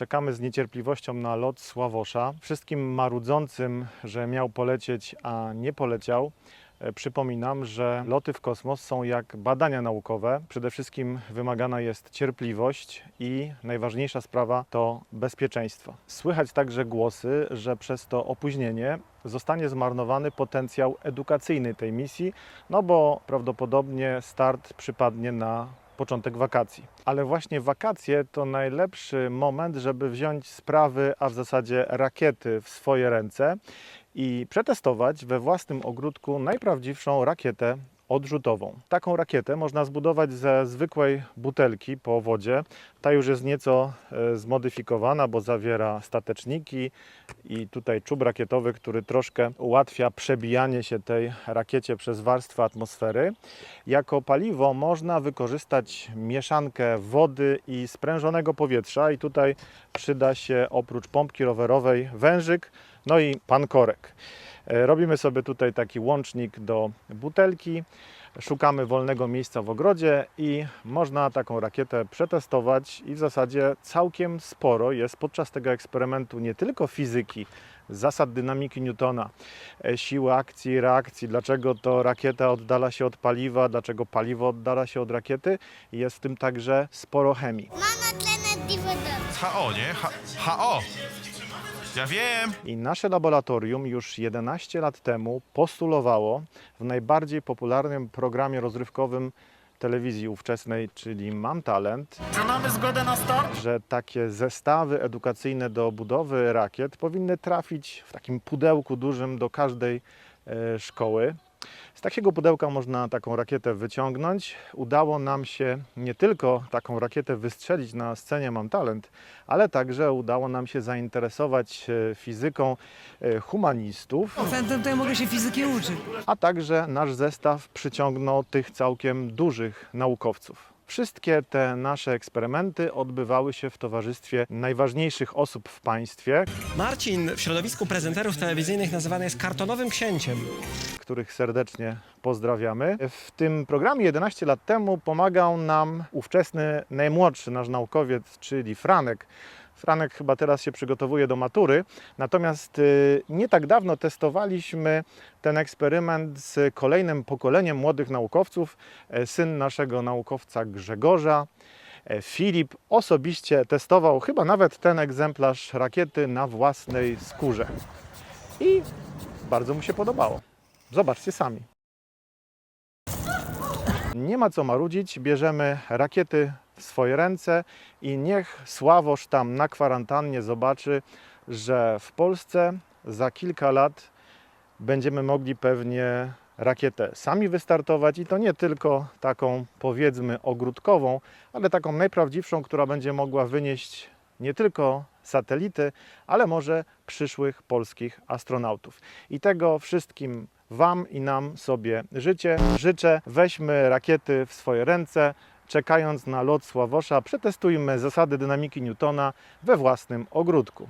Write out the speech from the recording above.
Czekamy z niecierpliwością na lot Sławosza. Wszystkim marudzącym, że miał polecieć, a nie poleciał, e, przypominam, że loty w kosmos są jak badania naukowe. Przede wszystkim wymagana jest cierpliwość i najważniejsza sprawa to bezpieczeństwo. Słychać także głosy, że przez to opóźnienie zostanie zmarnowany potencjał edukacyjny tej misji, no bo prawdopodobnie start przypadnie na początek wakacji. Ale właśnie wakacje to najlepszy moment, żeby wziąć sprawy, a w zasadzie rakiety w swoje ręce i przetestować we własnym ogródku najprawdziwszą rakietę odrzutową. Taką rakietę można zbudować ze zwykłej butelki po wodzie. Ta już jest nieco e, zmodyfikowana, bo zawiera stateczniki i tutaj czub rakietowy, który troszkę ułatwia przebijanie się tej rakiecie przez warstwę atmosfery. Jako paliwo można wykorzystać mieszankę wody i sprężonego powietrza i tutaj przyda się oprócz pompki rowerowej wężyk, no i pankorek. E, Robimy sobie tutaj taki łącznik do butelki, szukamy wolnego miejsca w ogrodzie i można taką rakietę przetestować i w zasadzie całkiem sporo jest podczas tego eksperymentu nie tylko fizyki, zasad dynamiki Newtona, e, siły akcji, reakcji, dlaczego to rakieta oddala się od paliwa, dlaczego paliwo oddala się od rakiety. Jest w tym także sporo chemii. Mama tlenet DVD. HO, nie? H HO! Ja wiem! I nasze laboratorium już 11 lat temu postulowało w najbardziej popularnym programie rozrywkowym telewizji ówczesnej, czyli Mam Talent, Czy mamy zgodę na start? że takie zestawy edukacyjne do budowy rakiet powinny trafić w takim pudełku dużym do każdej e, szkoły. Z takiego pudełka można taką rakietę wyciągnąć. Udało nam się nie tylko taką rakietę wystrzelić na scenie Mam Talent, ale także udało nam się zainteresować e, fizyką e, humanistów, to ja mogę się fizyki uczyć. a także nasz zestaw przyciągnął tych całkiem dużych naukowców. Wszystkie te nasze eksperymenty odbywały się w towarzystwie najważniejszych osób w państwie, Marcin w środowisku prezenterów telewizyjnych nazywany jest kartonowym księciem. których serdecznie pozdrawiamy. W tym programie 11 lat temu pomagał nam ówczesny najmłodszy nasz naukowiec, czyli Franek. Franek chyba teraz się przygotowuje do matury, natomiast y, nie tak dawno testowaliśmy ten eksperyment z kolejnym pokoleniem młodych naukowców. E, Syn naszego naukowca Grzegorza, e, Filip, osobiście testował chyba nawet ten egzemplarz rakiety na własnej skórze. I bardzo mu się podobało. Zobaczcie sami. Nie ma co marudzić, bierzemy rakiety swoje ręce i niech Sławosz tam na kwarantannie zobaczy, że w Polsce za kilka lat będziemy mogli pewnie rakietę sami wystartować i to nie tylko taką powiedzmy ogródkową, ale taką najprawdziwszą, która będzie mogła wynieść nie tylko satelity, ale może przyszłych polskich astronautów. I tego wszystkim Wam i nam sobie życzę. Życzę, weźmy rakiety w swoje ręce, czekając na lot Sławosza, przetestujmy zasady dynamiki Newtona we własnym ogródku.